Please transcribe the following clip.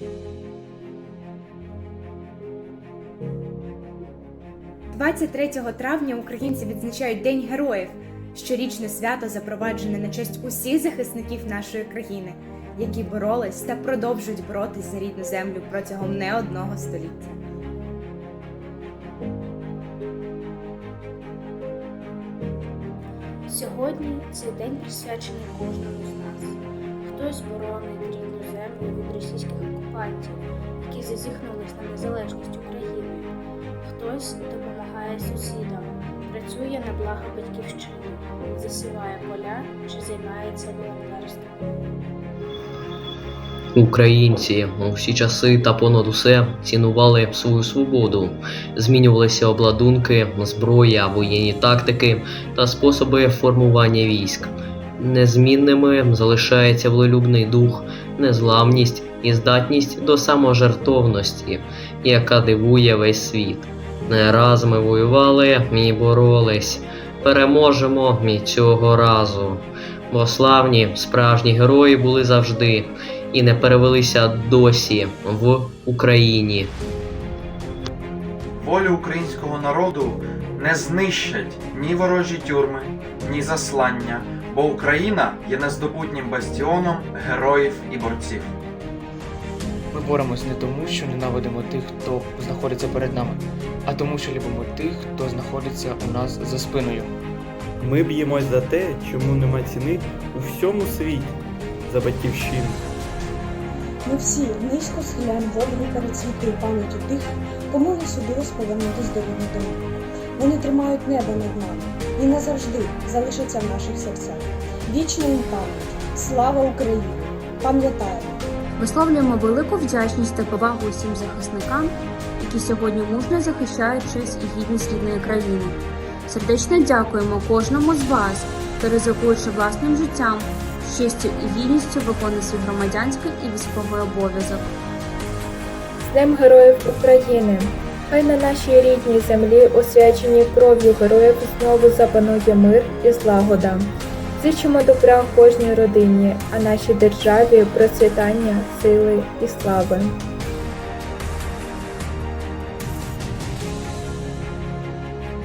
– 23 травня українці відзначають День героїв, щорічне свято запроваджене на честь усіх захисників нашої країни, які боролись та продовжують боротись за рідну землю протягом не одного століття. Сьогодні цей день присвячений кожному з нас. Хтось боронить рідну землю від російських окупантів, які зазіхнулись на незалежність України. Хтось допомагає сусідам, працює на благо батьківщини, засіває поля чи займається волонтерством. Українці у всі часи та понад усе цінували свою свободу, змінювалися обладунки, зброя, воєнні тактики та способи формування військ. Незмінними залишається волелюбний дух, незламність і здатність до саможертовності, яка дивує весь світ. Не раз ми воювали і боролись. Переможемо і цього разу. Бо славні справжні герої були завжди і не перевелися досі в Україні. Волю українського народу не знищать ні ворожі тюрми, ні заслання, бо Україна є нездобутнім бастіоном героїв і борців. Ми боремось не тому, що ненавидимо тих, хто знаходиться перед нами, а тому, що любимо тих, хто знаходиться у нас за спиною. Ми б'ємось за те, чому нема ціни у всьому світі за батьківщину. Ми всі низько схиляємо голову перед світлою пам'яттю тих, кому не судилось повернутись до домівки. Вони тримають небо над нами і назавжди залишаться в наших серцях. Вічна їм пам'ять! Слава Україні! Пам'ятаємо! Висловлюємо велику вдячність та повагу усім захисникам, які сьогодні мужньо захищають честь і гідність рідної країни. Сердечно дякуємо кожному з вас, хто ризикуючи власним життям, з честю і гідністю виконує свій громадянський і військовий обов'язок. З Днем Героїв України! Хай на нашій рідній землі, освяченій кров'ю героїв, знову запанує мир і злагода. Зичимо добра кожній родині, а нашій державі процвітання, сили і слави.